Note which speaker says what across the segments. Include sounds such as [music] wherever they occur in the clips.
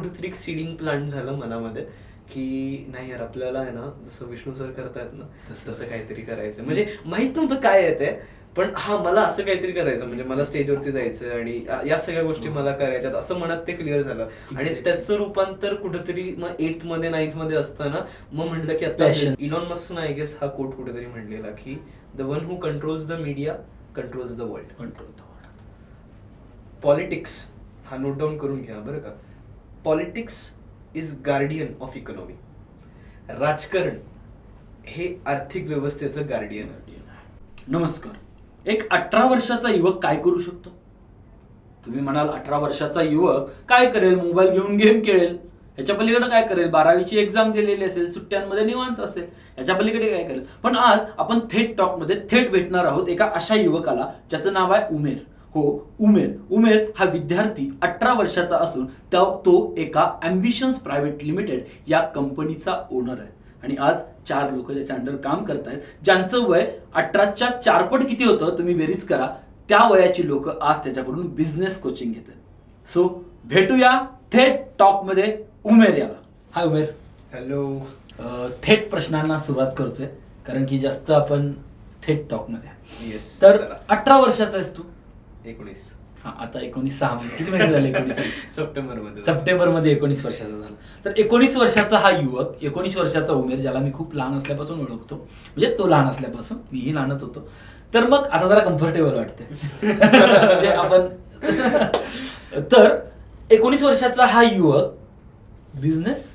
Speaker 1: कुठेतरी seeding plant झालं मनामध्ये की नाही यार आपल्याला आहे ना जसं विष्णू सर करतायत ना
Speaker 2: तसं
Speaker 1: तसं काहीतरी करायचं. म्हणजे माहीत नव्हतं काय येते पण हा मला असं काहीतरी करायचं. म्हणजे मला स्टेजवरती जायचं आणि या- सगळ्या गोष्टी मला करायच्यात असं मनात ते क्लिअर झालं. आणि. त्याचं रूपांतर कुठेतरी मग एटमध्ये नाईन्थमध्ये असताना मग म्हटलं की आता. इलॉन मस्क आय गेस हा कोट कुठेतरी म्हणलेला की the one who controls the media controls the world
Speaker 2: control
Speaker 1: politics हा नोट डाऊन करून घ्या बरं का? Politics is guardian of economy राजकारण हे आर्थिक व्यवस्थेचं गार्डियन
Speaker 2: नमस्कार. एक अठरा वर्षाचा युवक काय करू शकतो? तुम्ही म्हणाल अठरा वर्षाचा युवक काय करेल? मोबाईल घेऊन गेम खेळेल. याच्या पलीकडे काय करेल? बारावीची एक्झाम दिलेली असेल सुट्ट्यांमध्ये निवांत असेल. याच्या पलीकडे काय करेल? पण आज आपण थेट टॉकमध्ये थेट भेटणार आहोत एका अशा युवकाला ज्याचं नाव आहे उमेर. हो उमेर उमेर हा विद्यार्थी अठरा वर्षाचा असून त्या- तो एका अम्बिशन्स प्रायव्हेट लिमिटेड या कंपनीचा ओनर आहे. आणि आज चार लोक ज्याच्या अंडर काम करतायत ज्यांचं वय अठराच्या चारपट किती होतं तुम्ही बेरीज करा. त्या वयाची लोक आज त्याच्याकडून बिझनेस कोचिंग घेतात. सो भेटूया थेट टॉकमध्ये उमेर याला. हाय उमेर
Speaker 1: हॅलो
Speaker 2: थेट प्रश्नांना सुरुवात करतोय कारण की जास्त आपण थेट टॉकमध्ये आहे.
Speaker 1: येस
Speaker 2: तर अठरा वर्षाचा आहेस तू.
Speaker 1: एकोणीस.
Speaker 2: हा आता एकोणीस सहा महिने किती महिने झाले एकोणीस? सप्टेंबरमध्ये सप्टेंबरमध्ये एकोणीस वर्षाचा झाला. तर एकोणीस वर्षाचा हा युवक एकोणीस वर्षाचा उमेर ज्याला मी खूप लहान असल्यापासून ओळखतो म्हणजे तो लहान असल्यापासून मीही लहानच होतो. तर मग आता जरा कम्फर्टेबल वाटते [laughs] म्हणजे आपण [laughs] तर एकोणीस वर्षाचा हा युवक बिझनेस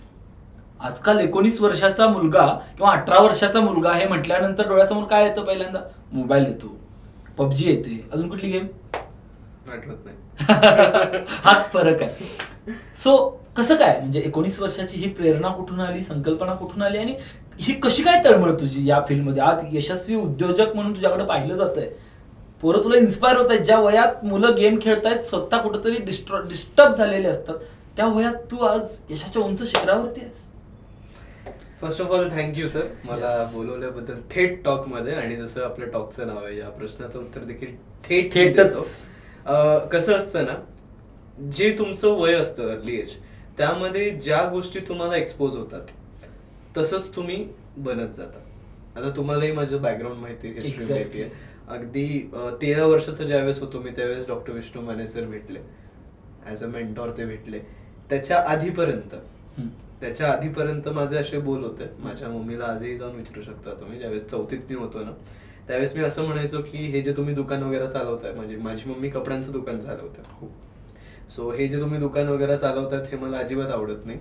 Speaker 2: आजकाल एकोणीस वर्षाचा मुलगा किंवा अठरा वर्षाचा मुलगा हे म्हटल्यानंतर डोळ्यासमोर काय येतं पहिल्यांदा? मोबाईल येतो. पबजी येते. अजून कुठली गेम
Speaker 1: आठवत नाही. [laughs]
Speaker 2: हाच फरक आहे. सो कसं काय? म्हणजे एकोणीस वर्षाची ही प्रेरणा कुठून आली संकल्पना कुठून आली आणि ही कशी काय तळमळ तुझी या फिल्ममध्ये आज यशस्वी उद्योजक म्हणून तुझ्याकडे पाहिलं जात आहे पोरं तुला इन्स्पायर होत आहेत. ज्या वयात मुलं गेम खेळतायत स्वतः कुठेतरी डिस्ट्रॉ डिस्टर्ब झालेले असतात. त्या वयात तू आज यशाच्या उंच शिखरावरती आहेस.
Speaker 1: First of all thank you sir मला. बोलवल्याबद्दल थेट टॉकमध्ये आणि जसं आपल्या टॉकचं नाव आहे या प्रश्नाचं उत्तर देखील थेट
Speaker 2: थेटच.
Speaker 1: अं, कसं असतं ना जे तुमचं वय असतं अर्ली एज त्यामध्ये ज्या गोष्टी तुम्हाला एक्सपोज होतात तसंच तुम्ही बनत जाता आता तुम्हालाही माझं बॅकग्राऊंड माहिती आहे हिस्ट्री. माहिती आहे अगदी तेरा वर्षाचा ज्यावेळेस होतो मी त्यावेळेस डॉक्टर विष्णू माने सर भेटले ॲज अ मेंटॉर ते भेटले त्याच्या आधीपर्यंत. त्याच्या आधीपर्यंत माझे असे बोल होते. माझ्या मम्मीला आजही जाऊन विचारू शकता तुम्ही ज्यावेळेस चौथीत मी होतो ना त्यावेळेस मी असं म्हणायचो की हे जे तुम्ही दुकान वगैरे चालवताय म्हणजे माझी मम्मी कपड्यांचं दुकान चालवते. सो हे जे तुम्ही दुकान वगैरे चालवतात हे मला अजिबात आवडत नाही.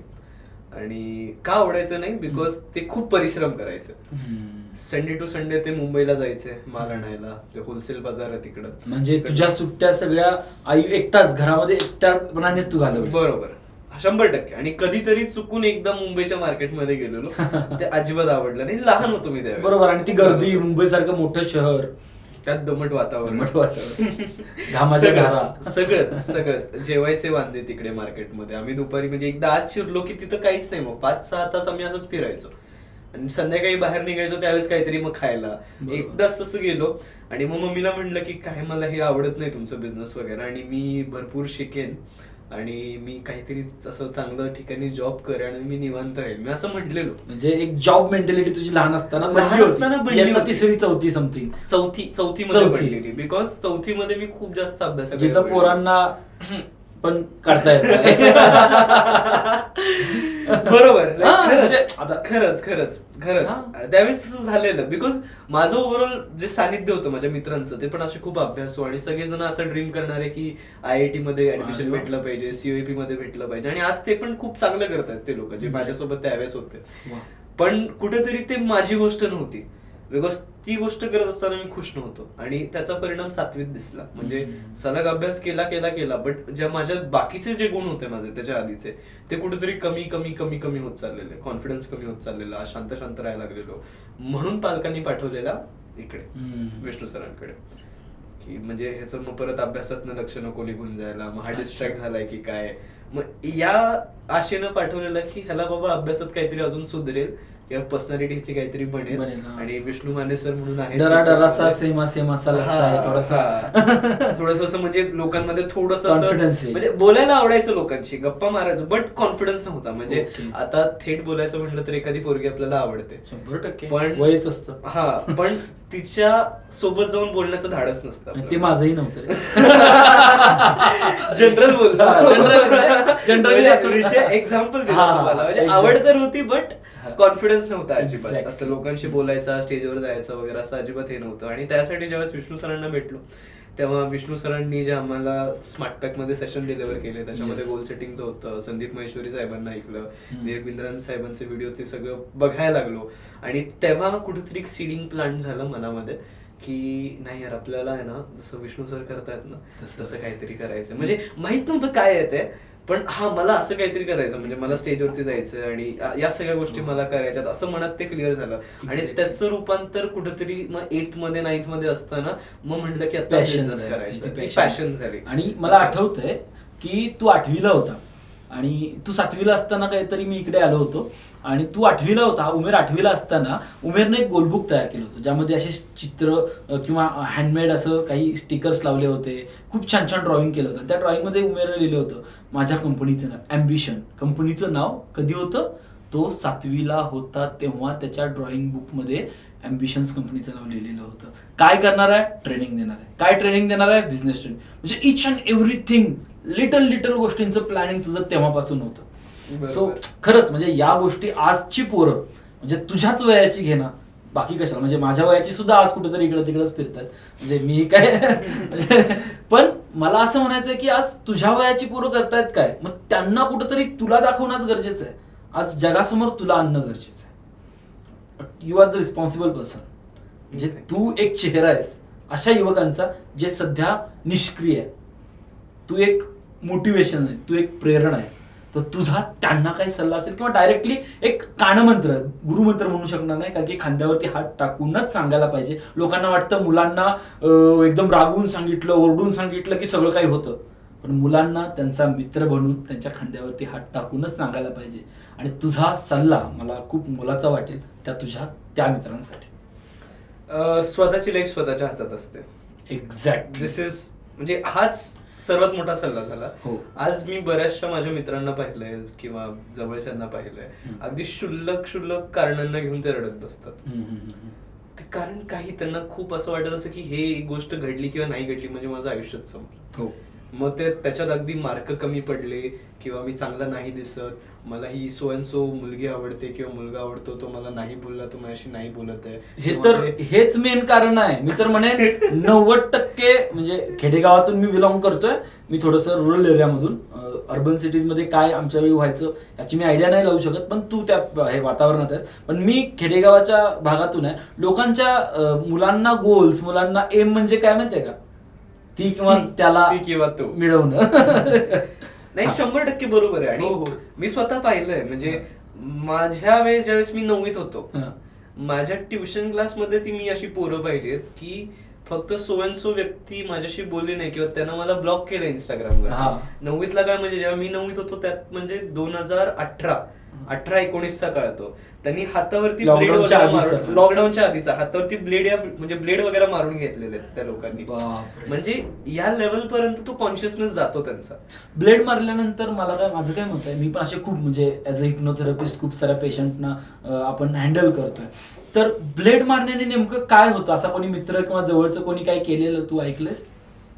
Speaker 1: आणि का आवडायचं नाही? बिकॉज ते खूप परिश्रम करायचं. संडे टू संडे ते मुंबईला जायचे माल आणायला ते होलसेल बाजार आहे तिकडं.
Speaker 2: म्हणजे तुझ्या सुट्ट्या सगळ्या आई एकटाच घरामध्ये एकट्यापणानेच तू घालवली.
Speaker 1: बरोबर. शंभर टक्के. आणि कधीतरी चुकून एकदा मुंबईच्या मार्केटमध्ये गेलेलो. [laughs] ते अजिबात आवडलं नाही. लहान होतो मी त्यावेळेस.
Speaker 2: बरोबर आणि ती गर्दी मुंबई सारखं मोठं शहर.
Speaker 1: त्यात दमट वातावरण.
Speaker 2: दमट वातावरण.
Speaker 1: सगळंच. सगळंच जेवायचे वांदे तिकडे मार्केटमध्ये. आम्ही दुपारी म्हणजे एकदा आज शिरलो की तिथं काहीच नाही. मग पाच सहा तास आम्ही असंच फिरायचो. आणि संध्याकाळी बाहेर निघायचो त्यावेळेस काहीतरी मग खायला. एकदाच तसं गेलो. आणि मग मम्मीला म्हणलं की काय मला हे आवडत नाही तुमचं बिझनेस वगैरे. आणि मी भरपूर शिकेन. आणि मी काहीतरी असं चांगलं ठिकाणी जॉब करेन आणि मी निवांत राहील मी असं म्हटलेलो
Speaker 2: म्हणजे एक जॉब मेंटॅलिटी तुझी लहान असताना
Speaker 1: लहान. असताना बनली होती.
Speaker 2: तिसरी चौथी समथिंग
Speaker 1: चौथी चौथी मध्ये
Speaker 2: चौथी.
Speaker 1: पडलेली बिकॉज चौथी मध्ये मी खूप जास्त अभ्यास
Speaker 2: जिथं पोरांना पण काढता येत नाही. [laughs]
Speaker 1: बरोबर.
Speaker 2: म्हणजे आता-
Speaker 1: खरंच खरंच. खरंच त्यावेळेस तसं झालेलं बिकॉज माझं ओव्हरऑल जे सानिध्य होतं माझ्या मित्रांचं ते पण असे खूप अभ्यासू आणि सगळेजण असं ड्रीम करणारे की आय आय टी मध्ये ऍडमिशन. भेटलं पाहिजे सीओपी मध्ये भेटलं पाहिजे आणि आज ते पण खूप चांगलं करतात ते लोक जे माझ्यासोबत त्यावेळेस होते. पण कुठेतरी ते माझी गोष्ट नव्हती बिकॉज ती गोष्ट करत असताना मी खुश नव्हतो. आणि त्याचा परिणाम सातवीत दिसला. म्हणजे. सलग अभ्यास केला केला केला. बट ज्या माझ्या बाकीचे जे गुण होते माझे त्याच्या आधीचे ते कुठेतरी कमी कमी कमी कमी होत चाललेले. कॉन्फिडन्स कमी होत चाललेला. शांत शांत राहायला लागलेलो. म्हणून पालकांनी पाठवलेला इकडे. विष्णू सरांकडे. की म्हणजे ह्याचं मग परत अभ्यासात लक्ष नको निघून जायला. मग हा. डिस्ट्रॅक्ट झालाय की काय? मग या आशेनं पाठवलेलं की ह्याला बाबा अभ्यासात काहीतरी अजून सुधरेल. किंवा पर्सनॅलिटीची काहीतरी बनेल. आणि विष्णू माने सर म्हणून आहे
Speaker 2: डरा डरासा सेमा सेमासा लागता है थोडासा [laughs]
Speaker 1: थोडस असं म्हणजे लोकांमध्ये थोडस
Speaker 2: येईल.
Speaker 1: म्हणजे बोलायला आवडायचं लोकांशी गप्पा मारायचो बट कॉन्फिडन्स नव्हता म्हणजे. आता थेट बोलायचं म्हटलं तर एखादी पोरगी आपल्याला आवडते
Speaker 2: शंभर टक्के
Speaker 1: पण-
Speaker 2: वयच असतं
Speaker 1: हा पण तिच्या सोबत जाऊन बोलण्याचं धाडस नसतं
Speaker 2: ते. माझंही नव्हतं.
Speaker 1: जनरल बोलला
Speaker 2: generally असं-
Speaker 1: विषय एक्झाम्पल. आवड तर होती बट. [laughs] कॉन्फिडन्स नव्हता अजिबात. असं लोकांशी बोलायचा स्टेजवर जायचं वगैरे असं अजिबात हे नव्हतं आणि त्यासाठी जेव्हा विष्णू सरांना भेटलो तेव्हा विष्णू सरांनी जे आम्हाला स्मार्ट पॅकमध्ये सेशन डिलिव्हर केले त्याच्यामध्ये. गोल सेटिंगचं होतं संदीप महेश्वरी साहेबांना ऐकलं बिंद्रन साहेबांचे व्हिडिओ ते सगळं बघायला लागलो आणि तेव्हा कुठेतरी सिडिंग प्लांट झालं मनामध्ये की नाही यार आपल्याला आहे ना जसं विष्णू सर करतायत ना
Speaker 2: तसं.
Speaker 1: काहीतरी करायचं म्हणजे माहीत नव्हतं काय आहे ते पण हा मला असं काहीतरी करायचं म्हणजे मला स्टेजवरती जायचं आणि या- सगळ्या गोष्टी
Speaker 2: हो.
Speaker 1: मला करायच्यात असं मनात ते क्लिअर झालं आणि. त्याचं रूपांतर कुठेतरी मग एटमध्ये नाईन्थमध्ये असताना मग म्हटलं की आता बिझनेस
Speaker 2: झाली,
Speaker 1: करायचं. पॅशन झाली
Speaker 2: आणि मला. आठवतंय की तू आठवीला होता आणि तू सातवीला असताना काहीतरी मी इकडे आलो होतो. आणि तू आठवीला होता उमेर आठवीला असताना उमेरने एक गोलबुक तयार केलं होतं ज्यामध्ये असे चित्र किंवा हँडमेड असं काही स्टिकर्स लावले होते. खूप छान छान ड्रॉइंग केलं होतं. त्या ड्रॉइंगमध्ये उमेरने लिहिलं होतं माझ्या कंपनीचं नाव ॲम्बिशन कंपनीचं नाव कधी होतं? तो सातवीला होता तेव्हा त्याच्या ड्रॉइंग बुकमध्ये ॲम्बिशन्स कंपनीचं नाव लिहिलेलं होतं. काय करणार आहे? ट्रेनिंग देणार आहे. काय ट्रेनिंग देणार आहे? बिझनेस ट्रेनिंग म्हणजे each and everything little little गोष्टींचं प्लॅनिंग तुझं तेव्हापासून होतं. सो खरंच म्हणजे या गोष्टी आजची पोरं म्हणजे तुझ्याच वयाची घे ना. बाकी कशाला? म्हणजे माझ्या वयाची सुद्धा आज कुठेतरी इकडं तिकडंच फिरतात. म्हणजे मी काय म्हणजे पण मला असं म्हणायचं की आज तुझ्या वयाची पोरं करतायत काय? मग त्यांना कुठेतरी तुला दाखवणंच गरजेचं आहे. आज जगासमोर तुला आणणं गरजेचं आहे. You are the responsible person म्हणजे तू एक चेहरा आहेस. अशा युवकांचा जे सध्या निष्क्रिय आहे. तू एक मोटिवेशन आहे. तू एक प्रेरणा आहेस. तर तुझा त्यांना काही सल्ला असेल किंवा डायरेक्टली एक कानमंत्र गुरुमंत्र म्हणू शकणार नाही. कारण की खांद्यावरती हात टाकूनच सांगायला पाहिजे. लोकांना वाटतं मुलांना एकदम रागवून सांगितलं ओरडून सांगितलं की सगळं काही होतं. पण मुलांना त्यांचा मित्र बनून त्यांच्या खांद्यावरती हात टाकूनच सांगायला पाहिजे. आणि तुझा सल्ला मला खूप मोलाचा वाटेल त्या तुझ्या त्या मित्रांसाठी.
Speaker 1: स्वतःची लाईफ स्वतःच्या हातात असते.
Speaker 2: एक्झॅक्ट
Speaker 1: दिस इज म्हणजे हाच सर्वात मोठा सल्ला झाला.
Speaker 2: हो.
Speaker 1: आज मी बऱ्याचशा माझ्या मित्रांना पाहिलंय किंवा जवळच्यांना पाहिलंय. अगदी क्षुल्लक क्षुल्लक कारणांना घेऊन ते रडत बसतात. ते कारण काही त्यांना खूप असं वाटत असं की हे एक गोष्ट घडली किंवा नाही घडली म्हणजे माझं आयुष्यच संपलं.
Speaker 2: हो.
Speaker 1: मग ते त्याच्यात अगदी मार्क कमी पडले किंवा मी चांगला नाही दिसत मला ही सो अँड सो मुलगी आवडते किंवा मुलगा आवडतो तो मला नाही बोलला तो माझ्याशी नाही बोलत आहे.
Speaker 2: हे तर हेच मेन कारण आहे. मी तर म्हणेन [laughs] नव्वद टक्के म्हणजे खेडेगावातून मी बिलॉंग करतोय. मी थोडस रुरल एरियामधून अर्बन सिटीजमध्ये काय आमच्या वेळी व्हायचं याची मी आयडिया नाही लावू शकत पण तू त्या हे वातावरणात आहेस. पण मी खेडेगावाच्या भागातून आहे. लोकांच्या मुलांना गोल्स मुलांना एम म्हणजे काय माहितीये का? ती किंवा त्याला
Speaker 1: ती किंवा तो
Speaker 2: मिळवणं
Speaker 1: नाही शंभर टक्के बरोबर आहे
Speaker 2: हो, हो.
Speaker 1: आणि मी स्वतः पाहिलंय म्हणजे माझ्या वेळेस ज्यावेळेस मी नववीत होतो
Speaker 2: हा.
Speaker 1: माझ्या ट्युशन क्लासमध्ये ती मी अशी पोरं पाहिलीत की फक्त सो अँड सो व्यक्ती माझ्याशी बोलली नाही किंवा त्यानं मला ब्लॉक केलं इंस्टाग्रामवर
Speaker 2: हा.
Speaker 1: नववीतला काळ म्हणजे जेव्हा मी नववीत होतो त्यात म्हणजे दोन हजार अठरा अठरा एकोणीसचा काळ तो त्यांनी हातावरती ब्लेड वगैरे. लॉकडाऊनच्या आधीचा. हातावरती ब्लेड या म्हणजे ब्लेड वगैरे मारून घेतलेले आहेत त्या लोकांनी. म्हणजे या लेवल पर्यंत तो कॉन्शियसनेस जातो त्यांचा.
Speaker 2: ब्लेड मारल्यानंतर मला काय माझं काय मत आहे? मी पण असे खूप म्हणजे ॲज अ हिप्नोथेरपिस्ट खूप साऱ्या पेशंटना आपण हँडल करतोय. तर ब्लेड मारण्याने नेमकं काय होतं? असा कोणी मित्र किंवा जवळचं कोणी काय केलेलं तू ऐकलंस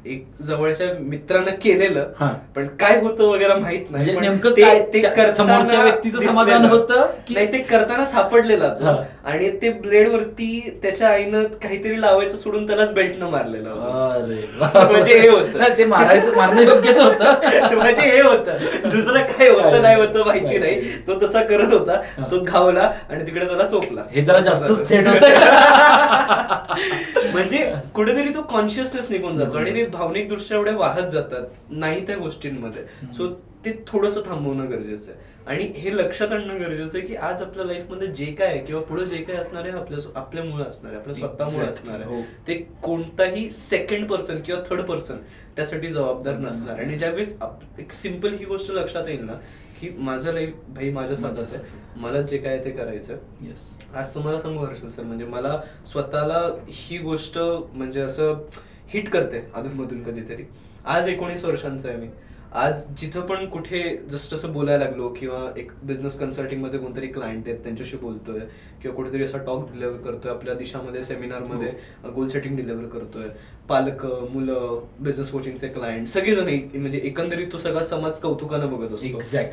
Speaker 1: एक जवळच्या मित्रानं केलेलं
Speaker 2: हा.
Speaker 1: पण काय होतं वगैरे माहीत नाही
Speaker 2: म्हणजे
Speaker 1: पण
Speaker 2: नेमकं
Speaker 1: ते
Speaker 2: काय
Speaker 1: ते
Speaker 2: त्या
Speaker 1: करताना
Speaker 2: समोरच्या व्यक्तीचं
Speaker 1: दिसलेलं.
Speaker 2: समाधान होतं की-
Speaker 1: नाही ते करताना सापडलेला तो. आणि ते ब्लेड वरती त्याच्या आईनं काहीतरी लावायचं सोडून त्यालाच बेल्टनं मारलेलं.
Speaker 2: अरे
Speaker 1: म्हणजे हे होतं.
Speaker 2: ते मारायचं मारणं योग्यच होतं.
Speaker 1: म्हणजे हे होतं. दुसरं काय होतं नाही होतं माहिती नाही. तो तसा करत होता. तो घावला आणि तिकडे त्याला चोपला.
Speaker 2: हे जास्तच
Speaker 1: झालं.
Speaker 2: थेट होतं [laughs]
Speaker 1: म्हणजे कुठेतरी तो कॉन्शियसनेस निघून जातो आणि ते भावनिक दृष्ट्या एवढे वाहत जातात. नाही त्या गोष्टींमध्ये. सो ते थोडंसं थांबवणं गरजेचं आहे. आणि हे लक्षात आणणं गरजेचं आहे की आज आपल्या लाईफमध्ये जे काय आहे किंवा पुढे जे काय असणार आहे आपल्या आपल्यामुळे असणार आहे आपल्या स्वतःमुळे. असणार
Speaker 2: हो.
Speaker 1: आहे ते कोणताही सेकंड पर्सन किंवा थर्ड पर्सन त्यासाठी जबाबदार नसणार. आणि ज्यावेळेस एक सिंपल ही गोष्ट लक्षात येईल ना की माझं लाईफ भाई माझ्या स्वतःच आहे. मला जे काय ते करायचं
Speaker 2: येस
Speaker 1: आज तुम्हाला सांगू हर्षल सर म्हणजे मला स्वतःला ही गोष्ट म्हणजे असं हिट करते अधूनमधून कधीतरी. आज एकोणीस वर्षांचा आहे मी. आज जिथं पण कुठे जस्ट असं बोलायला लागलो किंवा एक बिझनेस कन्सल्टिंगमध्ये कोणतरी क्लायंट आहेत त्यांच्याशी बोलतोय किंवा कुठेतरी असा टॉक डिलिव्हर करतोय आपल्या दिशामध्ये सेमिनारमध्ये गोल सेटिंग डिलिव्हर करतोय पालक मुलं बिझनेस कोचिंगचे क्लायंट सगळेजण म्हणजे एकंदरीत तो सगळा समाज कौतुकानं बघत असतो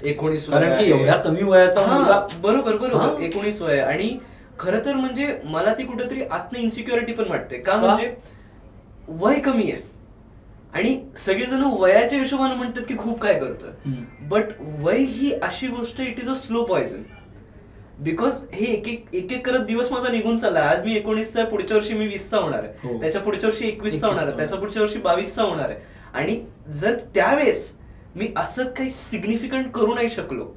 Speaker 1: एकोणीस.
Speaker 2: एवढ्या कमी वयाचा
Speaker 1: हा, बरोबर बरोबर. एकोणीस वय. आणि खरं तर म्हणजे मला ती कुठेतरी आत्म इन्सिक्युरिटी पण वाटते का? म्हणजे वय कमी आहे आणि सगळेजण वयाच्या हिशोबाने म्हणतात की खूप काय करतोय. बट वय ही अशी गोष्ट it is a slow poison because हे एक एक एक एक करत दिवस माझा निघून चाललाय. आज मी एकोणीसचा पुढच्या वर्षी मी वीसचा होणार
Speaker 2: हो.
Speaker 1: आहे त्याच्या पुढच्या वर्षी एकवीसचा होणार आहे.
Speaker 2: 21चा
Speaker 1: त्याच्या पुढच्या वर्षी बावीसचा होणार आहे. आणि जर त्यावेळेस मी असं काही सिग्निफिकंट करू नाही शकलो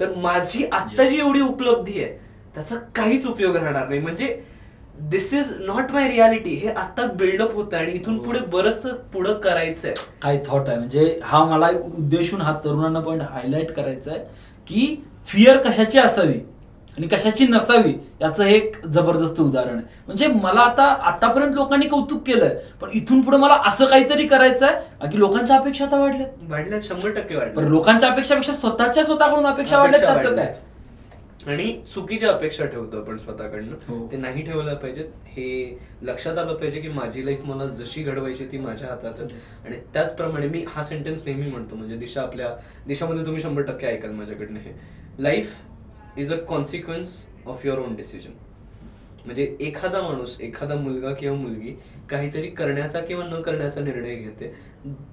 Speaker 1: तर माझी आत्ता जी एवढी उपलब्धी आहे त्याचा काहीच उपयोग राहणार नाही. म्हणजे this is not my reality हे आता बिल्डअप होतं आणि इथून
Speaker 2: हो.
Speaker 1: पुढे बरंच पुढं करायचंय.
Speaker 2: काय थॉट आहे? म्हणजे हा मला उद्देशून हा तरुणांना पॉईंट हायलाईट करायचा आहे की फिअर कशाची असावी आणि कशाची नसावी याचं हे एक जबरदस्त उदाहरण आहे. म्हणजे मला आता आतापर्यंत लोकांनी कौतुक केलंय पण इथून पुढे मला असं काहीतरी करायचं आहे की लोकांच्या अपेक्षा आता वाढल्यात.
Speaker 1: वाढल्यात शंभर टक्के वाढल्या
Speaker 2: लोकांच्या अपेक्षापेक्षा स्वतःच्या स्वतःकडून अपेक्षा वाढल्यात
Speaker 1: अपेक्षा
Speaker 2: त्याचं काय.
Speaker 1: आणि चुकीच्या अपेक्षा ठेवतो आपण स्वतःकडनं.
Speaker 2: हो.
Speaker 1: ते नाही ठेवल्या पाहिजेत. हे लक्षात आलं पाहिजे की माझी लाईफ मला जशी घडवायची ती माझ्या हातात. आणि त्याचप्रमाणे मी हा सेंटेन्स नेहमी म्हणतो. म्हणजे दिशा आपल्या दिशामध्ये तुम्ही शंभर टक्के ऐकाल माझ्याकडनं हे. Life is a consequence of your own decision म्हणजे एखादा माणूस एखादा मुलगा किंवा मुलगी काहीतरी करण्याचा किंवा न करण्याचा निर्णय घेते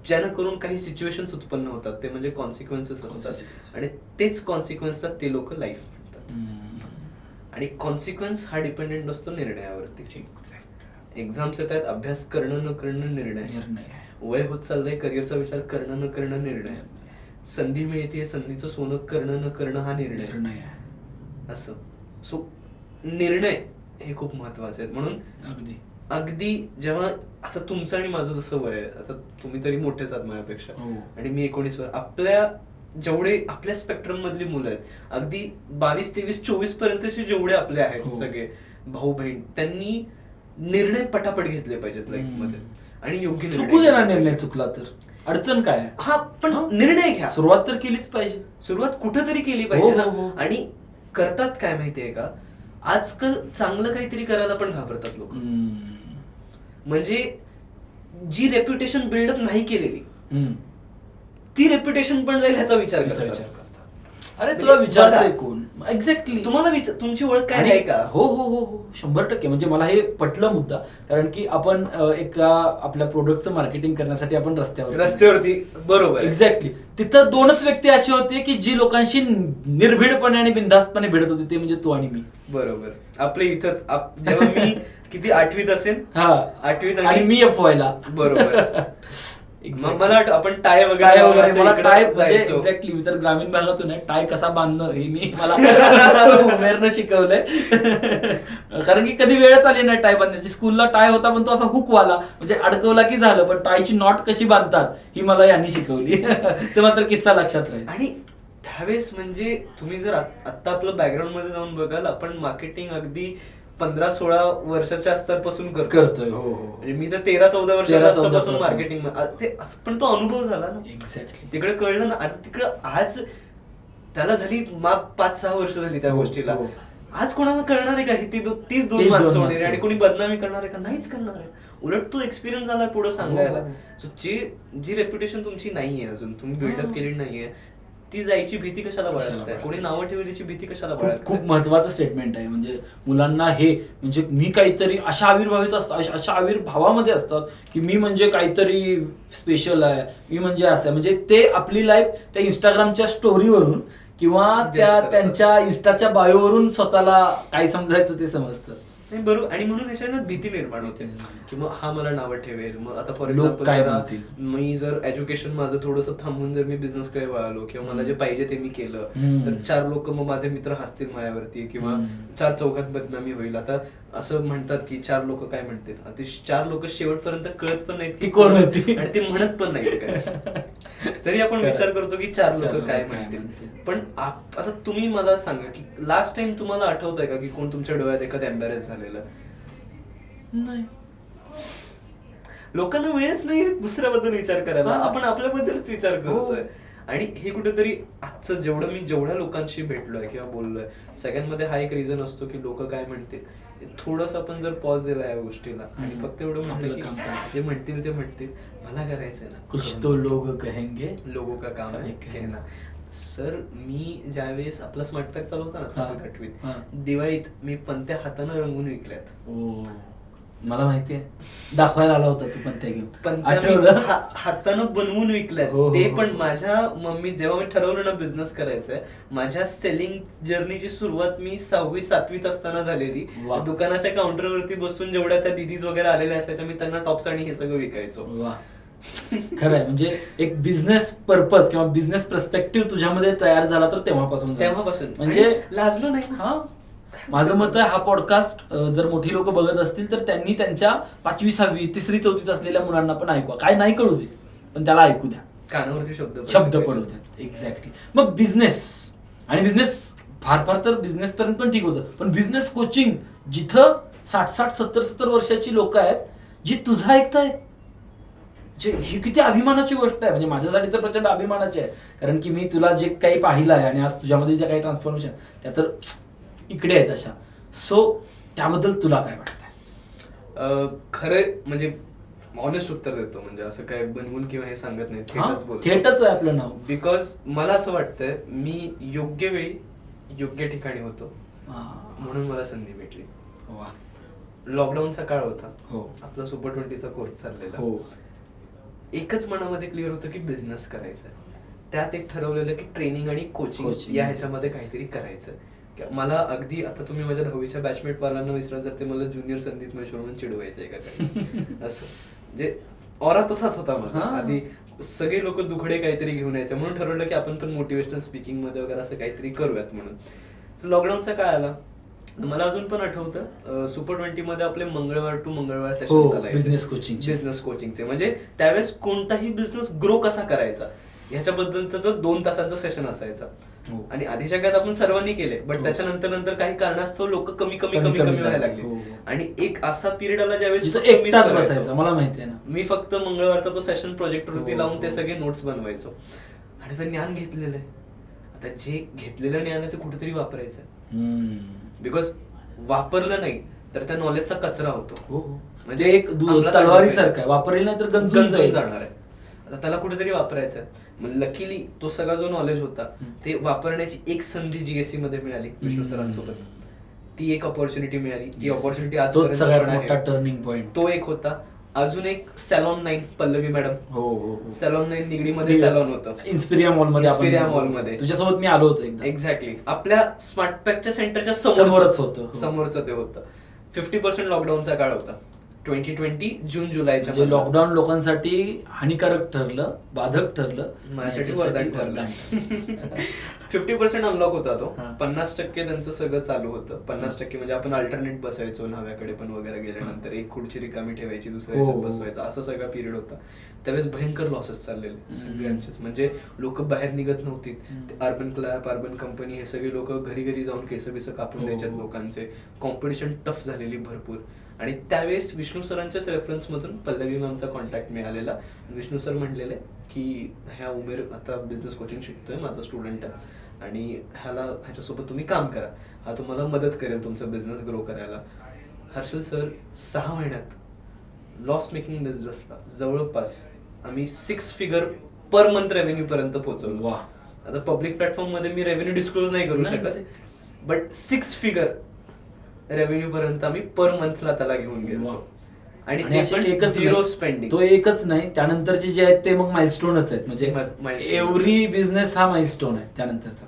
Speaker 1: ज्यानं करून काही सिच्युएशन्स उत्पन्न होतात. ते म्हणजे कॉन्सिक्वेन्सेस असतात. आणि तेच कॉन्सिक्वेन्सला ते लोक लाईफ. आणि कॉन्सिक्वेन्स हा डिपेंडेंट असतो निर्णयावरती. एक्झाम्स येत आहेत अभ्यास करणं न करणं निर्णय.
Speaker 2: निर्णय.
Speaker 1: वय होत चाललंय करिअरचा विचार करणं न करणं निर्णय. संधी मिळते संधीचं सोनं करणं न करणं हा निर्णय.
Speaker 2: निर्णय. आहे.
Speaker 1: असं. सो निर्णय हे खूप महत्त्वाचे आहेत म्हणून
Speaker 2: अगदी.
Speaker 1: अगदी जेव्हा आता तुमचं आणि माझं जसं वय आहे आता तुम्ही तरी मोठेच आहात माझ्यापेक्षा.
Speaker 2: हो.
Speaker 1: आणि मी एकोणीस वर आपल्या जेवढे आपल्या स्पेक्ट्रम मधली मुलं आहेत अगदी बावीस तेवीस चोवीस पर्यंतचे जेवढे आपले आहेत
Speaker 2: हो.
Speaker 1: सगळे भाऊ बहीण त्यांनी निर्णय पटापट घेतले पाहिजेत लाईफमध्ये आणि योग्य
Speaker 2: चुकू दे ना
Speaker 1: घेतले
Speaker 2: निर्णय. चुकला तर अडचण काय?
Speaker 1: हा पण. निर्णय घ्या
Speaker 2: सुरुवात तर केलीच पाहिजे
Speaker 1: सुरुवात कुठेतरी केली पाहिजे
Speaker 2: हो,
Speaker 1: ना
Speaker 2: हो.
Speaker 1: आणि करतात काय माहितीये का आजकाल चांगलं काहीतरी करायला पण घाबरतात लोक. म्हणजे जी रेप्युटेशन बिल्डअप नाही केलेली. ती रेप्युटेशन पण जाईल ह्याचा विचार
Speaker 2: विचार
Speaker 1: करतात.
Speaker 2: करतात. अरे
Speaker 1: म्हणजे
Speaker 2: तुला विचारतोय
Speaker 1: बघा.
Speaker 2: कोण? एक्झॅक्टली
Speaker 1: तुम्हाला विचार तुमची ओळख काय आहे का?
Speaker 2: हो हो हो हो. शंभर टक्के. म्हणजे मला हे पटलं मुद्दा. कारण की आपण अ, एका आपल्या प्रोडक्टचं मार्केटिंग करण्यासाठी आपण रस्त्यावर
Speaker 1: रस्त्यावरती. बरोबर आहे.
Speaker 2: एक्झॅक्टली तिथं दोनच व्यक्ती अशी होते की जी लोकांशी निर्भीडपणे आणि बिनधास्तपणे भिडत होती. ते म्हणजे तू आणि मी.
Speaker 1: बरोबर. आपले इथंच आप- जेव्हा मी [laughs] किती आठवीत असेल
Speaker 2: हा.
Speaker 1: आठवीत
Speaker 2: आणि मी एफ व्हायला
Speaker 1: बरोबर. [laughs] मग मला आपण टाय वगैरे
Speaker 2: वगैरे मला टाय म्हणजे. एक्झॅक्टली मी तर ग्रामीण भागातून आहे टाय कसा बांधणं हे मी मला [laughs] उमेरनं शिकवलंय. [laughs] कारण की कधी वेळच आली नाही टाय बांधण्याची. स्कूलला टाय होता पण तो असा हुक वाला म्हणजे अडकवला की झालं पण टायची नॉट कशी बांधतात ही मला यांनी शिकवली. [laughs] ते मात्र किस्सा लक्षात राहील.
Speaker 1: आणि त्यावेळेस म्हणजे तुम्ही जर आत- आत्ता आपलं बॅकग्राऊंडमध्ये जाऊन बघाल आपण मार्केटिंग अगदी पंधरा सोळा वर्षाच्या स्तरपासून करतो
Speaker 2: करतोय हो हो
Speaker 1: म्हणजे मी तर तेरा चौदा वर्षाच्या
Speaker 2: 13 14
Speaker 1: असतापासून
Speaker 2: पासून.
Speaker 1: मार्केटिंग ते असं- पण तो अनुभव झाला ना
Speaker 2: एक्झॅक्टली
Speaker 1: तिकडे कळलं ना आता तिकडं आज त्याला झाली माप पाच सहा वर्ष झाली त्या
Speaker 2: हो,
Speaker 1: गोष्टीला
Speaker 2: हो.
Speaker 1: आज कोणाला कळणार आहे का ती दो- तीच दोन माणसं होणार. आणि कोणी बदनामी करणार आहे का नाहीच करणार आहे उलट तो एक्सपिरियन्स झाला पुढे सांगायला. सो जी जी रेप्युटेशन तुमची नाहीये अजून तुम्ही बिल्डअप. केली नाहीये ती जायची भीती कशाला
Speaker 2: बाळगायची?
Speaker 1: कोणी नावं ठेवल्याची भीती कशाला
Speaker 2: खूप खूप महत्वाचं स्टेटमेंट आहे. म्हणजे मुलांना हे म्हणजे मी काहीतरी अशा आविर्भावित असतात अशा- आविर्भावामध्ये असतात की मी म्हणजे काहीतरी स्पेशल आहे मी म्हणजे असं आहे. म्हणजे ते आपली लाईफ त्या इंस्टाग्रामच्या स्टोरीवरून किंवा त्या. त्यांच्या इन्स्टाच्या बायोवरून स्वतःला काय समजायचं ते समजतं.
Speaker 1: नाही बरोबर आणि म्हणून याच्यानं भीती निर्माण होते. की मग हा मला नावं ठेवेल मग आता फॉर
Speaker 2: लोक
Speaker 1: एक्झाम्पल
Speaker 2: काय म्हणतील?
Speaker 1: मी जर एज्युकेशन माझं थोडंसं थांबून जर मी बिझनेस कडे वळालो किंवा मला जे पाहिजे ते मी केलं
Speaker 2: हम्म.
Speaker 1: तर चार लोक मग माझे मित्र हसतील माझ्यावरती किंवा
Speaker 2: हम्म.
Speaker 1: चार चौकात बदनामी होईल आता असं म्हणतात की चार लोक काय म्हणतील आता ते चार लोक शेवटपर्यंत कळत पण नाहीत
Speaker 2: ती
Speaker 1: की
Speaker 2: कोण होती?
Speaker 1: आणि ते म्हणत पण नाहीत [laughs] काय तरी आपण
Speaker 2: खरं.
Speaker 1: विचार करतो की चार
Speaker 2: चार
Speaker 1: लोक
Speaker 2: लोकं
Speaker 1: काय
Speaker 2: काय
Speaker 1: म्हणतील
Speaker 2: म्हणतील.
Speaker 1: पण आप- आता तुम्ही मला सांगा की लास्ट टाइम तुम्हाला आठवत आहे का की कोण तुमच्या डोळ्यात एखादं एम्बॅरेस झालेलं.
Speaker 2: नाही.
Speaker 1: लोकांना वेळच नाही दुसऱ्याबद्दल विचार करायला.
Speaker 2: हा.
Speaker 1: आपण आपल्याबद्दलच विचार
Speaker 2: हो.
Speaker 1: करतोय. आणि हे कुठेतरी आजचं जेवढं मी जेवढ्या लोकांशी भेटलोय किंवा बोललोय सगळ्यांमध्ये हा एक रिझन असतो की लोक काय म्हणतील. थोडस आपण जर पॉज दिला या गोष्टीला आणि. फक्त एवढं
Speaker 2: काम.
Speaker 1: जे म्हणतील ते म्हणतील. मला करायचंय ना.
Speaker 2: कुछ तो लोग कहेंगे.
Speaker 1: लोगो का काम
Speaker 2: काय
Speaker 1: कहना. सर मी ज्यावेळेस आपला स्मार्ट पॅक चालू होता ना सातवीत. आठवीत. दिवाळीत मी पंत्या हातानं रंगून विकल्यात
Speaker 2: मला माहिती आहे दाखवायला आला होता तू पण त्या घेऊन आठवलं
Speaker 1: हातानं बनवून विकल्यात
Speaker 2: हो, हो,
Speaker 1: ते
Speaker 2: हो.
Speaker 1: पण माझ्या मम्मी जेव्हा मी ठरवलं ना बिझनेस करायचंय माझ्या सेलिंग जर्नीची सुरुवात मी सहावी सातवीत असताना झालेली. दुकानाच्या काउंटरवरती बसून जेवढ्या त्या दिदीज वगैरे आलेल्या असायच्या मी त्यांना टॉप्स आणि हे सगळं विकायचो
Speaker 2: वा खरं आहे म्हणजे एक बिझनेस पर्पज किंवा बिझनेस पर्स्पेक्टिव्ह तुझ्यामध्ये तयार झाला तर तेव्हापासून.
Speaker 1: तेव्हापासून.
Speaker 2: म्हणजे
Speaker 1: लाजलो नाही.
Speaker 2: हा. माझं मत आहे हा पॉडकास्ट जर मोठी लोक बघत असतील तर त्यांनी त्यांच्या पाचवी सहावी तिसरी चौथीत असलेल्या मुलांना पण ऐकवा काय नाही कळू दे पण त्याला ऐकू द्या.
Speaker 1: कानावरती शब्द
Speaker 2: शब्द
Speaker 1: पाहिजेत.
Speaker 2: पडवतात एक्झॅक्टली मग बिझनेस आणि बिझनेस फार फार तर बिझनेस पर्यंत पण ठीक होतं. पण बिझनेस कोचिंग जिथं साठ साठ सत्तर सत्तर वर्षाची लोक आहेत जी तुझं ऐकतायत. जे ही किती अभिमानाची गोष्ट आहे. म्हणजे माझ्यासाठी तर प्रचंड अभिमानाची आहे. कारण की मी तुला जे काही पाहिलं आहे आणि आज तुझ्यामध्ये जे काही ट्रान्सफॉर्मेशन त्या तर इकडे आहेत अशा. सो त्याबद्दल तुला काय वाटतं
Speaker 1: अं, खरं म्हणजे ऑनेस्ट उत्तर देतो. म्हणजे असं काय बनवून किंवा हे सांगत नाही. थेटच बोलतो.
Speaker 2: थेटच आहे आपलं नाव.
Speaker 1: बिकॉज मला असं वाटतंय मी योग्य वेळी योग्य ठिकाणी होतो. म्हणून मला संधी भेटली. लॉकडाऊनचा काळ होता.
Speaker 2: हो.
Speaker 1: आपला सुपर ट्वेंटीचा कोर्स चाललेला.
Speaker 2: हो.
Speaker 1: एकच मनामध्ये क्लिअर होतं की बिझनेस करायचा त्यात एक ठरवलेलं की ट्रेनिंग आणि कोचिंग. या ह्याच्यामध्ये काहीतरी करायचं. कि- मला अगदी आता तुम्ही माझ्या दहावीच्या बॅचमेट वाल्यांना विसरा जर ते मला ज्युनियर संदीप महेश्वर म्हणून चिडवायचं एका कडे. [laughs] असं. म्हणजे ऑरा तसाच होता माझा. आधी सगळे लोक दुखडे काहीतरी घेऊन यायचे. म्हणून ठरवलं की आपण पण मोटिवेशनल स्पीकिंगमध्ये वगैरे असं काहीतरी करूयात म्हणून. लॉकडाऊनचा काळ आला. मला अजून पण आठवतं सुपर ट्वेंटी मध्ये आपले मंगळवार टू मंगळवार
Speaker 2: हो,
Speaker 1: सेशन चालायचे
Speaker 2: business coaching चे.
Speaker 1: बिझनेस कोचिंगचे म्हणजे त्यावेळेस कोणताही बिझनेस ग्रो कसा करायचा ह्याच्याबद्दलचं तर दोन तासाचं सेशन असायचा
Speaker 2: हो.
Speaker 1: आणि आधीच्या काळात आपण सर्वांनी केले बट
Speaker 2: हो.
Speaker 1: त्याच्यानंतर नंतर काही कारणास्तव लोक कमी कमी
Speaker 2: कमी-
Speaker 1: कमी व्हायला
Speaker 2: लागले. हो, हो.
Speaker 1: आणि एक असा पिरियड आला ज्यावेळेस
Speaker 2: मला माहिती आहे ना
Speaker 1: मी फक्त मंगळवारचा तो सेशन प्रोजेक्टवरती
Speaker 2: हो,
Speaker 1: लावून ते
Speaker 2: हो.
Speaker 1: सगळे नोट्स बनवायचो आणि ज्ञान घेतलेलं आहे आता जे घेतलेलं ज्ञान आहे ते कुठेतरी वापरायचं. बिकॉज वापरलं नाही तर त्या नॉलेजचा कचरा होतो
Speaker 2: हो हो.
Speaker 1: म्हणजे
Speaker 2: एक दु-
Speaker 1: अंमलात
Speaker 2: तलवारी
Speaker 1: आणलं
Speaker 2: सारखं आहे वापरेल नाही तर गंजून.
Speaker 1: जाणार आहे आता त्याला कुठेतरी वापरायचं मग लकीली तो सगळा जो नॉलेज होता. ते वापरण्याची एक संधी जीएससी मध्ये मिळाली विष्णू. सरांसोबत ती एक ऑपॉर्च्युनिटी मिळाली ती. ऑपॉर्च्युनिटी
Speaker 2: पॉइंट
Speaker 1: तो एक होता अजून एक सॅलॉन नाईन पल्लवी मॅडम
Speaker 2: हो हो हो.
Speaker 1: सॅलॉन नाईन निगडीमध्ये सॅलॉन होतं
Speaker 2: इन्स्पिरिया मॉलमध्ये
Speaker 1: इन्स्पिरिया mall मध्ये.
Speaker 2: तुझ्यासोबत मी आलो होतो
Speaker 1: एक्झॅक्टली आपल्या स्मार्ट पॅकच्या सेंटरच्या
Speaker 2: समोरच होतं, हो.
Speaker 1: समोरचं ते होतं फिफ्टी पर्सेंट लॉकडाऊनचा काळ होता ट्वेंटी ट्वेंटी जून जुलैच्या
Speaker 2: म्हणजे. लॉकडाऊन लोकांसाठी हानिकारक ठरलं बाधक ठरलं
Speaker 1: माझ्यासाठी वरदान ठरलं. फिफ्टी पर्सेंट अनलॉक होता तो. पन्नास टक्के त्यांचं सगळं चालू होतं. पन्नास टक्के म्हणजे आपण अल्टरनेट बसायचो न्हाव्याकडे पण वगैरे गेल्यानंतर. एक खुर्ची रिकामी ठेवायची दुसऱ्या
Speaker 2: हो, हो.
Speaker 1: बसवायचं. असं सगळा पिरियड होता. त्यावेळेस भयंकर लॉसेस चाललेले. सगळ्यांचेच. म्हणजे लोक बाहेर निघत नव्हती. अर्बन क्लॅब अर्बन कंपनी हे सगळे लोक घरी घरी जाऊन केस बिस कापून
Speaker 2: हो,
Speaker 1: द्यायच्यात. लोकांचे. कॉम्पिटिशन टफ झालेली भरपूर. आणि त्यावेळेस विष्णू सरांच्याच रेफरन्स मधून पल्लवी मॅमचा कॉन्टॅक्ट मिळालेला. विष्णू सर म्हणलेले की ह्या उमेर आता बिझनेस कोचिंग शिकतोय माझा स्टुडंट आहे आणि ह्याला ह्याच्यासोबत तुम्ही काम करा. हा तुम्हाला मदत करेल तुमचा बिझनेस ग्रो करायला. हर्षल सर सहा महिन्यात लॉस मेकिंग बिझनेसला जवळपास आम्ही six figure per month revenue पर्यंत पोहोचवलो.
Speaker 2: वा
Speaker 1: आता पब्लिक प्लॅटफॉर्ममध्ये मी रेव्हेन्यू डिस्क्लोज नाही करू शकत. बट सिक्स फिगर रेव्हेन्यू पर्यंत आम्ही पर मंथला त्याला घेऊन. गेलो आणि
Speaker 2: एकच
Speaker 1: झिरो स्पेंडिंग
Speaker 2: तो एकच नाही त्यानंतरचे जे आहेत ते मग माइलस्टोनच आहेत म्हणजे. एव्हरी बिझनेस हा माइलस्टोन आहे त्यानंतरचा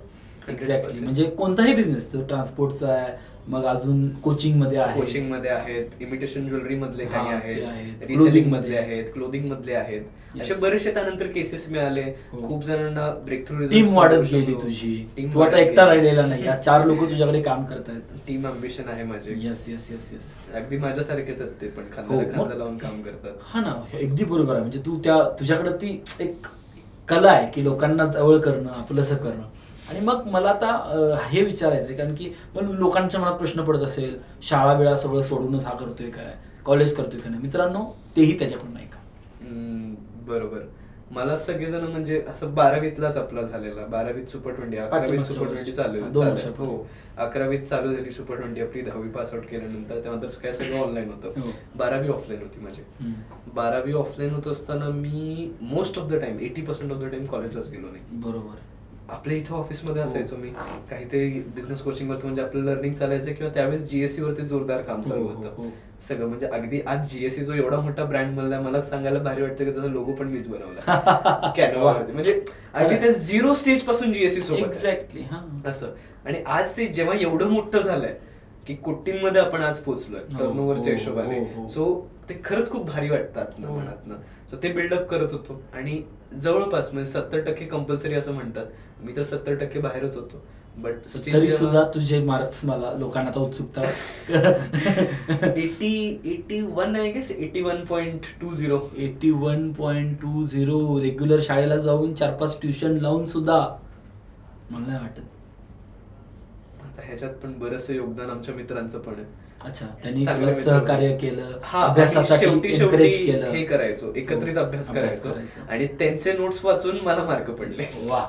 Speaker 2: एक्झॅक्टली
Speaker 1: 100%.
Speaker 2: म्हणजे कोणताही बिझनेस तो ट्रान्सपोर्टचा आहे मग अजून कोचिंगमध्ये आहे
Speaker 1: कोचिंगमध्ये आहेत इमिटेशन ज्वेलरी मधले काही आहेत. रिसेलिंग मधले. आहेत क्लोदिंग मधले आहेत. असे बरेचसे त्यानंतर केसेस मिळाले.
Speaker 2: हो.
Speaker 1: खूप जणांना ब्रेक थ्रू
Speaker 2: टीम वाढत गेली तुझी. तू आता एकटा राहिलेला नाही. या चार लोक तुझ्याकडे काम करतायत.
Speaker 1: टीम अम्बिशन आहे माझे.
Speaker 2: येस येस येस येस
Speaker 1: अगदी माझ्यासारखेच आहेत ते पण.
Speaker 2: हो,
Speaker 1: खांद्याला खांदा लावून काम करतात.
Speaker 2: हा ना अगदी बरोबर आहे. म्हणजे तू त्या तुझ्याकडे ती एक कला आहे की लोकांना जवळ करणं आपलंसं करणं. आणि मग मला आता हे विचारायचं आहे कारण की मग लोकांच्या मनात प्रश्न पडत असेल शाळा वेळा सगळं सोडूनच हा करतोय काय? कॉलेज करतोय का नाही? मित्रांनो तेही त्याच्याकडून नाही का?
Speaker 1: बरोबर. मला सगळेजण म्हणजे असं बारावीतलाच आपला झालेला. बारावीत सुपर ट्वेंटी अकरावीत सुपर. ट्वेंटी चालू
Speaker 2: हा,
Speaker 1: अकरावीत चालू झाली सुपर ट्वेंटी आपली दहावी पास आउट केल्यानंतर. तेव्हा तर काय सगळं ऑनलाईन होतं.
Speaker 2: हो.
Speaker 1: बारावी ऑफलाईन होती माझी. बारावी ऑफलाईन होत असताना मी most of the time eighty percent of the time कॉलेजलाच गेलो नाही.
Speaker 2: बरोबर.
Speaker 1: आपल्या इथं ऑफिसमध्ये
Speaker 2: हो.
Speaker 1: असायचो मी. काहीतरी बिझनेस कोचिंग वरचं म्हणजे आपलं लर्निंग चालायचं किंवा त्यावेळेस जीएससी वरती जोरदार काम चालू
Speaker 2: हो, हो,
Speaker 1: होतं. सगळं म्हणजे अगदी आज जीएससी जो एवढा मोठा ब्रँड बनलाय मला सांगायला भारी वाटतं की त्याचा लोगो पण मीच बनवला. [laughs] कॅनवावरती म्हणजे अगदी ते झिरो स्टेजपासून जीएससी सोबत.
Speaker 2: एक्झॅक्टली हा.
Speaker 1: असं. आणि आज ते जेव्हा एवढं मोठं झालंय की कोटींमध्ये आपण आज पोहोचलोय टर्नओव्हरच्या हिशोबाने. सो ते खरंच खूप भारी वाटतात ना
Speaker 2: हो.
Speaker 1: मनातनं. सो ते बिल्डअप करत होतो. आणि जवळपास म्हणजे सत्तर टक्के कंपल्सरी असं म्हणतात. मी तर सत्तर टक्के बाहेरच होतो. बट
Speaker 2: तरी सुद्धा तुझे मार्क्स मला लोकांना आता उत्सुकता [laughs]
Speaker 1: एटी एटी वन आहे guess eighty one point two zero
Speaker 2: eighty one point two zero. Regular शाळेला जाऊन चार पाच ट्युशन लावून सुद्धा मला नाही वाटत.
Speaker 1: आता ह्याच्यात पण बरंचसं योगदान आमच्या मित्रांचं पण आहे.
Speaker 2: अच्छा त्यांनी
Speaker 1: चांगले
Speaker 2: तुला
Speaker 1: मित्र
Speaker 2: सहकार्य
Speaker 1: होते.
Speaker 2: केलं
Speaker 1: हा, आणि
Speaker 2: अभ्यासासाठी
Speaker 1: शेवटी
Speaker 2: केलं.
Speaker 1: हे करायचो एकत्रित
Speaker 2: हो,
Speaker 1: अभ्यास करायचो.
Speaker 2: करायचा.
Speaker 1: आणि त्यांचे नोट्स वाचून मला मार्क पडले.
Speaker 2: वा.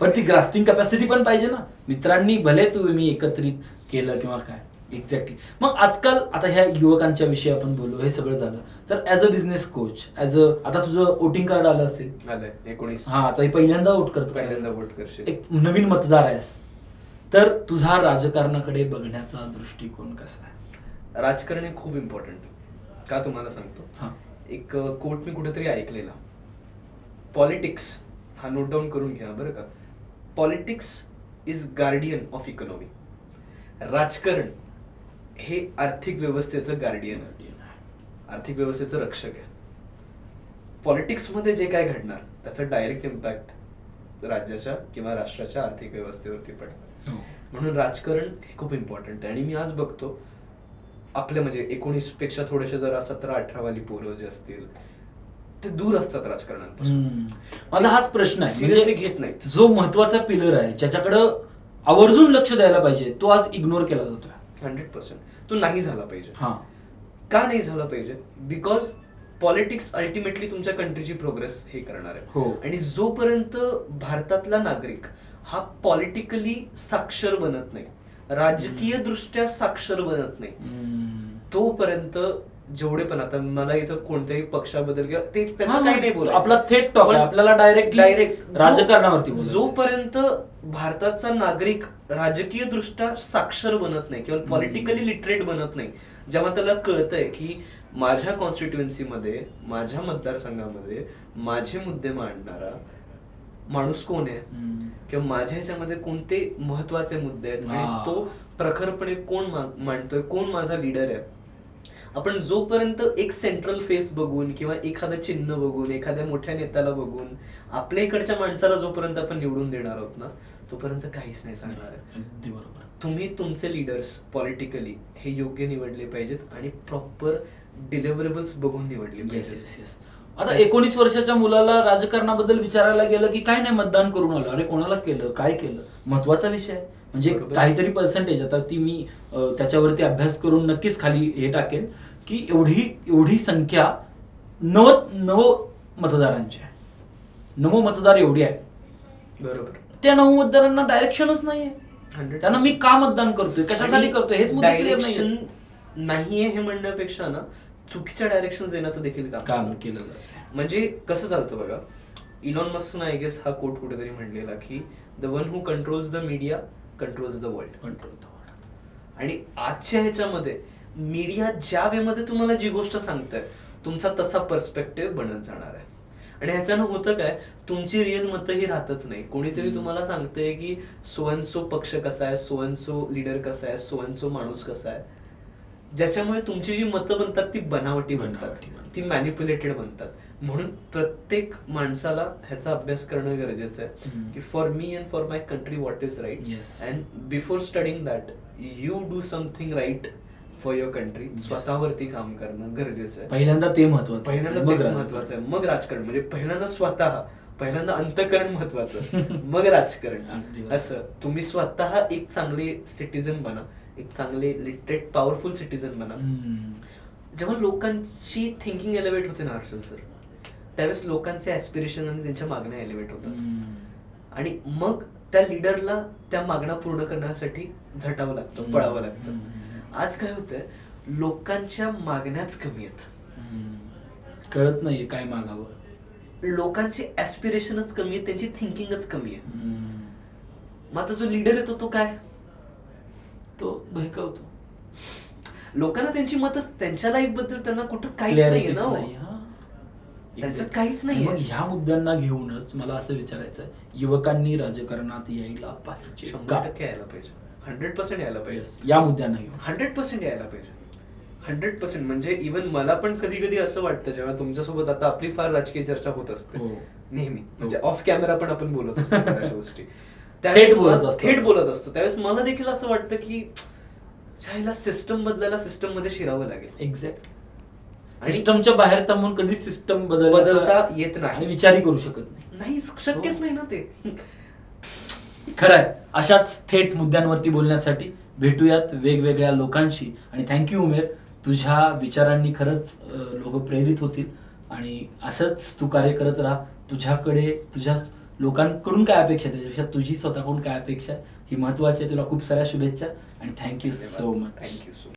Speaker 2: पण ती ग्रास्पिंग कॅपॅसिटी पण पाहिजे ना. मित्रांनी भले तुम्ही एकत्रित केलं किंवा काय एक्झॅक्टली मग आजकाल आता ह्या युवकांच्या विषयी आपण बोललो हे सगळं झालं. तर as a business coach as a आता तुझं वोटिंग कार्ड आलं असेल.
Speaker 1: आलंय एकोणीस.
Speaker 2: हा आता हे पहिल्यांदा वोट करतो.
Speaker 1: पहिल्यांदा vote करशील.
Speaker 2: एक नवीन मतदार आहेस. तर तुझा राजकारणाकडे बघण्याचा दृष्टिकोन कसा आहे?
Speaker 1: राजकारण हे खूप इम्पॉर्टंट का तुम्हाला सांगतो?
Speaker 2: हा.
Speaker 1: एक कोट मी कुठेतरी ऐकलेला. पॉलिटिक्स हा नोट डाऊन करून घ्या बरं का. Politics is guardian of economy राजकारण हे आर्थिक व्यवस्थेचं गार्डियन आहे. आर्थिक व्यवस्थेचं रक्षक आहे. पॉलिटिक्समध्ये जे काय घडणार त्याचा डायरेक्ट इम्पॅक्ट राज्याच्या किंवा राष्ट्राच्या आर्थिक व्यवस्थेवरती पडणार.
Speaker 2: हो.
Speaker 1: म्हणून राजकारण हे खूप इम्पॉर्टंट आहे. आणि मी आज बघतो आपले म्हणजे एकोणीसपेक्षा थोडेसे जरा सतरा अठरा वाली पोरं जे असतील ते दूर असतात राजकारणापासून.
Speaker 2: माझा हाच प्रश्न आहे.
Speaker 1: Seriously
Speaker 2: म्हणजे
Speaker 1: घेत नाहीत.
Speaker 2: जो महत्त्वाचा पिलर आहे ज्याच्याकडं आवर्जून लक्ष द्यायला पाहिजे तो आज इग्नोर केला जातोय.
Speaker 1: Hundred percent. तो नाही झाला पाहिजे.
Speaker 2: हा.
Speaker 1: का नाही झाला पाहिजे? बिकॉज पॉलिटिक्स अल्टिमेटली तुमच्या कंट्रीची प्रोग्रेस हे करणार
Speaker 2: हो.
Speaker 1: आहे आणि जोपर्यंत भारतातला नागरिक हा पॉलिटिकली साक्षर बनत नाही राजकीय दृष्ट्या साक्षर बनत नाही. तोपर्यंत जेवढे पण आता मला इथं कोणत्याही पक्षाबद्दल किंवा ते त्याचं काही नाही बोलायचं.
Speaker 2: आपला थेट टॉक आपल्याला डायरेक्ट
Speaker 1: direct
Speaker 2: राजकारणावरती.
Speaker 1: जोपर्यंत भारताचा नागरिक राजकीय दृष्ट्या साक्षर बनत नाही किंवा. पॉलिटिकली लिटरेट बनत नाही जेव्हा त्याला कळतंय की माझ्या कॉन्स्टिट्युएन्सीमध्ये माझ्या मतदारसंघामध्ये माझे मुद्दे मांडणारा माणूस कोण आहे. किंवा माझ्या ह्याच्यामध्ये कोणते महत्त्वाचे मुद्दे आहेत. आणि तो प्रखरपणे कोण मांडतोय? कोण माझा लीडर आहे? आपण जोपर्यंत एक सेंट्रल फेस बघून किंवा एखादं चिन्ह बघून एखाद्या मोठ्या नेत्याला बघून आपल्या इकडच्या माणसाला जोपर्यंत आपण निवडून देणार आहोत ना तोपर्यंत काहीच नाही सांगणार तुम्ही तुमचे लीडर्स पॉलिटिकली हे योग्य निवडले पाहिजेत आणि प्रॉपर डिलिव्हरेबल्स बघून निवडले पाहिजेत.
Speaker 2: आता एकोणीस वर्षाच्या मुलाला राजकारणाबद्दल विचारायला गेलं की काय नाही मतदान करून आलं? अरे कोणाला केलं? काय केलं? महत्त्वाचा विषय. म्हणजे. काहीतरी पर्सेंटेज आता ती मी त्याच्यावरती अभ्यास करून नक्कीच खाली हे टाकेन की एवढी एवढी संख्या नव नव मतदारांची आहे. नव मतदार एवढी आहे
Speaker 1: बरोबर.
Speaker 2: त्या नव मतदारांना डायरेक्शनच नाहीये.
Speaker 1: 100%
Speaker 2: त्यांना मी का मतदान करतोय? कशासाठी करतोय? हेच नाही
Speaker 1: नाहीये हे म्हणण्यापेक्षा ना चुकीच्या डायरेक्शन देण्याचं देखील काम.
Speaker 2: केलं
Speaker 1: म्हणजे कसं चालतं बघा इलॉन मस्कनं आय गेस हा कोट कुठेतरी म्हणलेला की the one who controls the media controls the world
Speaker 2: control
Speaker 1: आणि आजच्या ह्याच्यामध्ये मीडिया ज्या वेमध्ये तुम्हाला जी गोष्ट सांगताय तुमचा तसा पर्स्पेक्टिव्ह बनत जाणार आहे. आणि ह्याच्यानं होतं काय तुमची रिअल मतं ही राहतच नाही. कोणीतरी. तुम्हाला सांगतंय की सोअनसो पक्ष कसा आहे? सोअनसो लीडर कसा आहे? सोअनसो माणूस कसा आहे? ज्याच्यामुळे तुमची जी मतं बनतात ती बनावटी बनतात. ती मॅनिप्युलेटेड बनतात. म्हणून प्रत्येक माणसाला ह्याचा अभ्यास करणं गरजेचं आहे. की for me and for my country what is right. And before studying that you do something right for your country. स्वतःवरती काम करणं गरजेचं आहे.
Speaker 2: पहिल्यांदा ते महत्वाचं.
Speaker 1: पहिल्यांदा. महत्वाचं आहे. मग राजकारण. म्हणजे पहिल्यांदा स्वतः पहिल्यांदा अंतकरण महत्वाचं मग राजकारण. [laughs] असं. तुम्ही स्वतः एक चांगले सिटीजन बना. एक चांगले लिटरेट पॉवरफुल सिटीजन बना. जेव्हा लोकांची थिंकिंग एलिव्हेट होते ना हर्षल सर त्यावेळेस लोकांचे ऍस्पिरेशन आणि त्यांच्या मागण्या एलिव्हेट होतात. आणि मग त्या लिडरला त्या मागण्या पूर्ण करण्यासाठी झटावं लागतं पळावं लागतं. आज काय होतंय लोकांच्या मागण्याच कमी आहेत.
Speaker 2: कळत नाहीये काय मागावं
Speaker 1: लोकांची ऍस्पिरेशनच कमी आहे त्यांची थिंकिंगच कमी आहे. मग आता जो लिडर येतो तो काय
Speaker 2: तो बहकावतो
Speaker 1: लोकांना त्यांची मतच त्यांच्या लाईफबद्दल त्यांना कुठं काहीच नाहीये ना हो.
Speaker 2: नाही, हा.
Speaker 1: त्यांचं. काहीच नाहीये.
Speaker 2: मग ह्या मुद्द्यांना घेऊनच मला असं विचारायचं युवकांनी राजकारणात यायला पाहिजे?
Speaker 1: शंभर टक्के यायला पाहिजे हंड्रेड पर्सेंट यायला. पाहिजे
Speaker 2: या मुद्द्यांना घेऊन
Speaker 1: हंड्रेड पर्सेंट यायला पाहिजे हंड्रेड पर्सेंट म्हणजे इवन मला पण कधी कधी असं वाटतं जेव्हा तुमच्यासोबत आता आपली फार राजकीय चर्चा होत असते
Speaker 2: हो.
Speaker 1: नेहमी म्हणजे
Speaker 2: हो.
Speaker 1: ऑफ कॅमेरा पण आपण बोलत असतो गोष्टी
Speaker 2: थेट बोलत असतो.
Speaker 1: थेट बोलत असतो. त्यावेळेस मला देखील असं वाटतं की चायला सिस्टम बदलायला सिस्टममध्ये शिरावं लागेल.
Speaker 2: एक्झॅक्ट सिस्टमच्या बाहेर थांबून कधीच सिस्टम
Speaker 1: बदलता येत नाही.
Speaker 2: आणि विचारही करू शकत नाही.
Speaker 1: नाही शक्यच
Speaker 2: हो.
Speaker 1: नाही ना ते.
Speaker 2: खरंय. अशाच थेट मुद्द्यांवरती बोलण्यासाठी भेटूयात वेगवेगळ्या लोकांशी. आणि थँक्यू उमेर. तुझ्या विचारांनी खरंच लोक प्रेरित होतील. आणि असंच तू कार्य करत राहा. तुझ्याकडे तुझ्या लोकांकडून काय अपेक्षा आहे? त्याच्यापेक्षा तुझी स्वतःकडून काय अपेक्षा ही महत्वाची आहे. तुला खूप साऱ्या शुभेच्छा आणि thank you so much
Speaker 1: thank you so